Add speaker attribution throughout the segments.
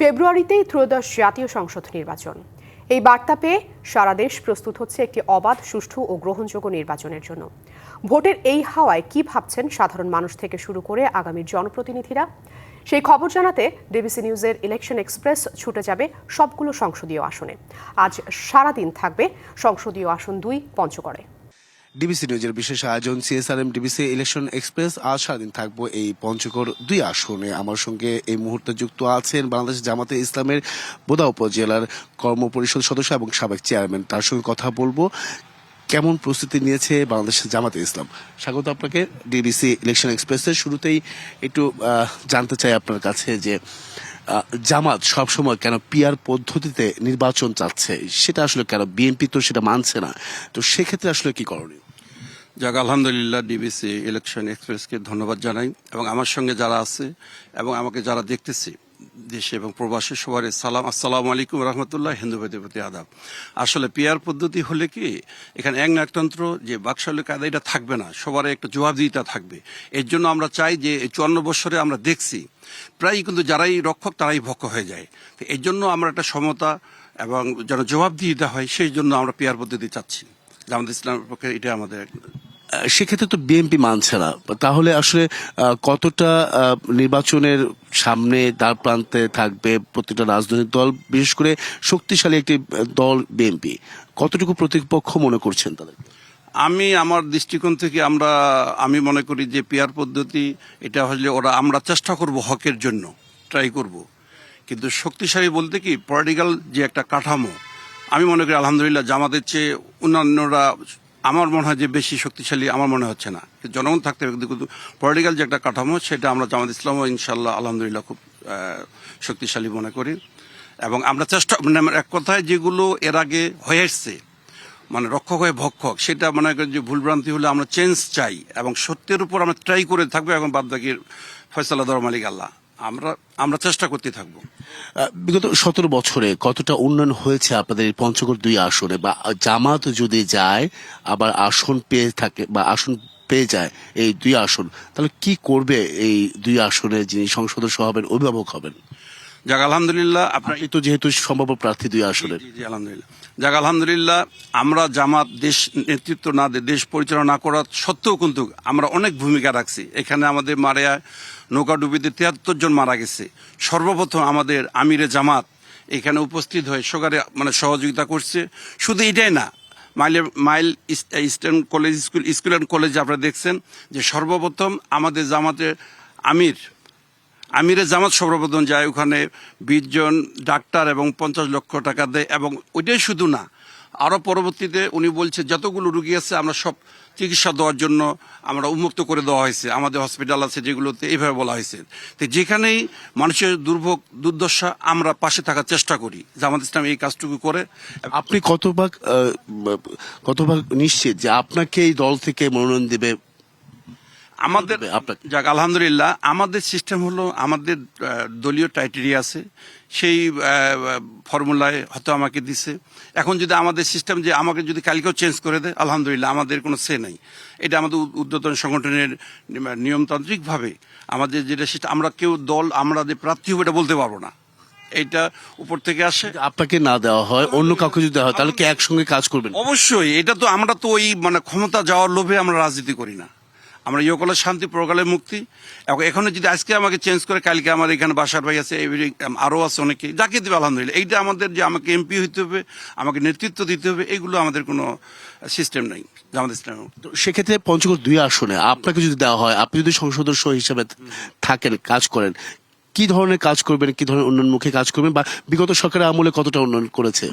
Speaker 1: ফেব্রুয়ারিতেই ত্রয়োদশ জাতীয় সংসদ নির্বাচন। এই বার্তা পেয়ে সারা দেশ প্রস্তুত হচ্ছে একটি অবাধ, সুষ্ঠু ও গ্রহণযোগ্য নির্বাচনের জন্য। ভোটের এই হাওয়ায় কি ভাবছেন সাধারণ মানুষ থেকে শুরু করে আগামীর জনপ্রতিনিধিরা? সেই খবর জানাতে ডিবিসি নিউজের ইলেকশন এক্সপ্রেস ছুটে যাবে সবগুলো সংসদীয় আসনে। আজ সারাদিন থাকবে সংসদীয় আসন দুই, পঞ্চগড়ে।
Speaker 2: ডিবিসি নিউজের বিশেষ আয়োজন সিএসআরএম ডিবিসি ইলেকশন এক্সপ্রেস আজ সারাদিন থাকব এই পঞ্চগড় দুই আসনে। আমার সঙ্গে এই মুহূর্তে যুক্ত আছেন বাংলাদেশ জামাতে ইসলামের বোদা উপজেলার কর্ম পরিষদ সদস্য এবং সাবেক চেয়ারম্যান। তার সঙ্গে কথা বলব, কেমন প্রস্তুতি নিয়েছে বাংলাদেশ জামাতে ইসলাম? স্বাগত আপনাকে। ডিবিসি ইলেকশন এক্সপ্রেসের শুরুতেই একটু জানতে চাই আপনার কাছে যে জামাত সবসময় কেন পিয়ার পদ্ধতিতে নির্বাচন চাচ্ছে? সেটা আসলে কেন বিএনপি তো সেটা মানছে না। তো সেক্ষেত্রে আসলে কি করণীয়?
Speaker 3: যাক, আলহামদুলিল্লাহ ডিবিসি ইলেকশন এক্সপ্রেসকে ধন্যবাদ জানাই এবং আমার সঙ্গে যারা আছে এবং আমাকে যারা দেখতেছে দেশে এবং প্রবাসী সবার সালাম, আসসালামু আলাইকুম রহমতুল্লাহ হিন্দুবাদের প্রতি আদাব। আসলে পিয়ার পদ্ধতি হলে কি এখানে এক নায়কতন্ত্র যে বাকশালী কায়দা এটা থাকবে না সবার একটা জবাবদিহিতা থাকবে। এর জন্য আমরা চাই যে এই চুয়ান্ন বছরে আমরা দেখছি প্রায় কিন্তু যারাই রক্ষক তারাই ভক্ষ হয়ে যায়। তো এর জন্য আমরা একটা সমতা এবং যেন জবাবদিহিতা হয়, সেই জন্য আমরা পিয়ার পদ্ধতি চাচ্ছি। জামাত ইসলামের পক্ষে এটা আমাদের
Speaker 2: সেক্ষেত্রে তো বিএনপি মানছে না। তাহলে আসলে কতটা নির্বাচনের সামনে দ্বার প্রান্তে থাকবে প্রতিটা রাজনৈতিক দল, বিশেষ করে শক্তিশালী একটি দল বিএনপি? কতটুকু প্রতিপক্ষ মনে করছেন তাদের?
Speaker 3: আমি আমার দৃষ্টিকোণ থেকে আমরা, আমি মনে করি যে পিয়ার পদ্ধতি, এটা হলে ওরা, আমরা চেষ্টা করব হকের জন্য, ট্রাই করব। কিন্তু শক্তিশালী বলতে কি, পলিটিক্যাল যে একটা কাঠামো, আমি মনে করি আলহামদুলিল্লাহ জামাতের চেয়ে অন্যান্যরা আমার মনে হয় যে বেশি শক্তিশালী আমার মনে হচ্ছে না। জনগণ থাকতে হবে, কিন্তু পলিটিক্যাল যে একটা কাঠামো, সেটা আমরা জামাত ইসলামও ইনশাল্লাহ আলহামদুলিল্লাহ খুব শক্তিশালী মনে করি। এবং আমরা চেষ্টা মানে এক কথায় যেগুলো এর আগে হয়ে এসছে মানে রক্ষক হয়ে ভক্ষক, সেটা মনে করি যে ভুলভ্রান্তি হলে আমরা চেঞ্জ চাই এবং সত্যের উপর আমরা ট্রাই করে থাকব এবং বাদ বাকির ফয়সালা দর মালিক আল্লাহ। আমরা আমরা চেষ্টা করতে থাকব।
Speaker 2: বিগত সতেরো বছরে কতটা উন্নয়ন হয়েছে আপনাদের এই পঞ্চগড় দুই আসনে? বা জামাত যদি যায় আবার আসন পেয়ে থাকে বা আসন পেয়ে যায় এই দুই আসন তাহলে কি করবে এই দুই আসনে যিনি সংসদ হবেন অভিভাবক হবেন?
Speaker 3: যাক আলহামদুলিল্লাহ আপনার
Speaker 2: আপনি তো যেহেতু সম্ভাব্য প্রার্থী দুই আসনের।
Speaker 3: আলহামদুলিল্লাহ। যাক আলহামদুলিল্লাহ আমরা জামাত দেশ নেতৃত্ব না দিয়ে দেশ পরিচালনা না করা সত্ত্বেও কিন্তু আমরা অনেক ভূমিকা রাখছি। এখানে আমাদের মারিয়ায় নৌকাডুবিতে তিয়াত্তর জন মারা গেছে। সর্বপ্রথম আমাদের আমিরে জামাত এখানে উপস্থিত হয়ে সরকারে মানে সহযোগিতা করছে। শুধু এটাই না, মাইলে, mile eastern college, school school and college আপনারা দেখছেন যে সর্বপ্রথম আমাদের জামাতের আমির, আমিরে জামাত সর্বপ্রথম যায় ওখানে বিশ জন ডাক্তার এবং পঞ্চাশ লক্ষ টাকা দেয় এবং ওইটাই শুধু না আরও পরবর্তীতে উনি বলছে, যতগুলো রুগী আছে, আমরা সব চিকিৎসা দেওয়ার জন্য আমরা উন্মুক্ত করে দেওয়া হয়েছে। আমাদের হসপিটাল আছে যেগুলোতে এইভাবে বলা হয়েছে। তো যেখানেই মানুষের দুর্ভোগ, দুর্দশা, আমরা পাশে থাকার চেষ্টা করি। যে আমাদের ইসলাম এই কাজটুকু করে।
Speaker 2: আপনি কতভাগ কতভাগ নিশ্চিত যে আপনাকে এই দল থেকে মনোনয়ন দেবে
Speaker 3: আমাদের যাক আলহামদুলিল্লাহ আমাদের সিস্টেম হলো আমাদের দলীয় টাইটেরিয়া আছে। সেই ফর্মুলায় হয়তো আমাকে দিছে। এখন যদি আমাদের সিস্টেম যে আমাকে যদি কালকেও চেঞ্জ করে দেয় আলহামদুলিল্লাহ আমাদের কোনো সে নাই। এটা আমাদের উদ- ঊর্ধ্বতন সংগঠনের নিয়মতান্ত্রিকভাবে আমাদের যেটা সিস্টেম আমরা কেউ দল আমরা যে প্রার্থী হবে এটা বলতে পারব না। এটা উপর থেকে আসে।
Speaker 2: আপনাকে না দেওয়া হয় অন্য কাউকে যদি দেওয়া হয় তাহলে কি একসঙ্গে কাজ করবেন?
Speaker 3: অবশ্যই এটা তো আমরা তো ওই মানে ক্ষমতা যাওয়ার লোভে আমরা রাজনীতি করি না। আমরা ইয়কলে শান্তি প্রকালে মুক্তি। এবং এখানে যদি আজকে আমাকে চেঞ্জ করে কালকে আমার এখানে বাসার ভাই আছে এভরি- আরও আছে অনেকে যাকে দেবে আলহামদুলিল্লাহ। এইটা আমাদের যে আমাকে এমপি হইতে হবে আমাকে নেতৃত্ব দিতে হবে এগুলো আমাদের কোনো সিস্টেম নেই জামাত ইসলামের
Speaker 2: তো সেক্ষেত্রে পঞ্চগড় দুই আসনে আপনাকে যদি দেওয়া হয় আপনি যদি সংসদ সদস্য হিসেবে থাকেন কাজ করেন কি ধরনের কাজ করবেন কি ধরনের উন্নয়নমুখী কাজ করবেন বা বিগত সরকারের আমলে কতটা উন্নয়ন করেছে?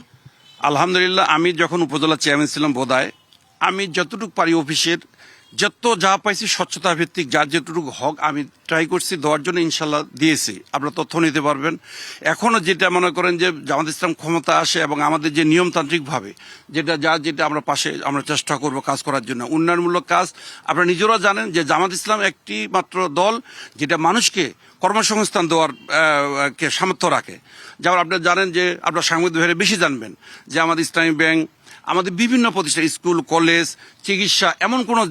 Speaker 3: আলহামদুলিল্লাহ আমি যখন উপজেলা চেয়ারম্যান ছিলাম বোধায় আমি যতটুকু পারি অফিসের যত যা পাইছি স্বচ্ছতা ভিত্তিক, যার যেটুকু হক আমি ট্রাই করছি, দেওয়ার জন্য ইনশাল্লাহ দিয়েছি। আপনারা তথ্য নিতে পারবেন। এখনও যেটা মনে করেন যে জামাত ইসলাম ক্ষমতা আসে এবং আমাদের যে নিয়মতান্ত্রিকভাবে, যেটা যা যেটা আমরা পাশে আমরা চেষ্টা করব কাজ করার জন্য। উন্নয়নমূলক কাজ, আপনারা নিজেরা জানেন যে জামাত ইসলাম একটি মাত্র দল যেটা মানুষকে কর্মসংস্থান দেওয়ার কে সামর্থ্য রাখে। যেমন আপনি জানেন যে আপনার সাংবাদিক বেশি জানবেন যে আমাদের ইসলামী ব্যাংক আমাদের বিভিন্ন প্রতিষ্ঠান স্কুল কলেজ চিকিৎসা এমন কোনো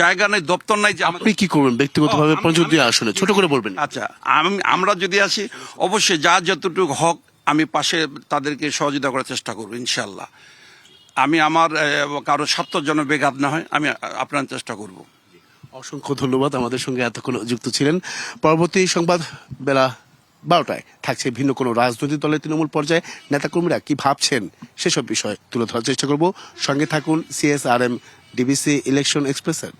Speaker 3: জায়গা নেই দপ্তর নাই যে
Speaker 2: আপনি কি করবেন? ব্যক্তিগতভাবে পঞ্চগড় দুই ছোট করে বলবেন।
Speaker 3: আচ্ছা আমি আমরা যদি আসি অবশ্যই যা যতটুকু হক আমি পাশে তাদেরকে সহযোগিতা করার চেষ্টা করব ইনশাল্লাহ আমি আমার কারও স্বার্থের জন্য বেঘাত না হয় আমি আপনার চেষ্টা করব।
Speaker 2: অসংখ্য ধন্যবাদ আমাদের সঙ্গে এতক্ষণ যুক্ত ছিলেন। পরবর্তী সংবাদ বেলা বারোটায় থাকছে ভিন্ন কোনো রাজনৈতিক দলের তৃণমূল পর্যায়ে। নেতাকর্মীরা কি ভাবছেন সেসব বিষয় তুলে ধরার চেষ্টা করব। সঙ্গে থাকুন সিএসআরএম ডিবিসি ইলেকশন এক্সপ্রেসের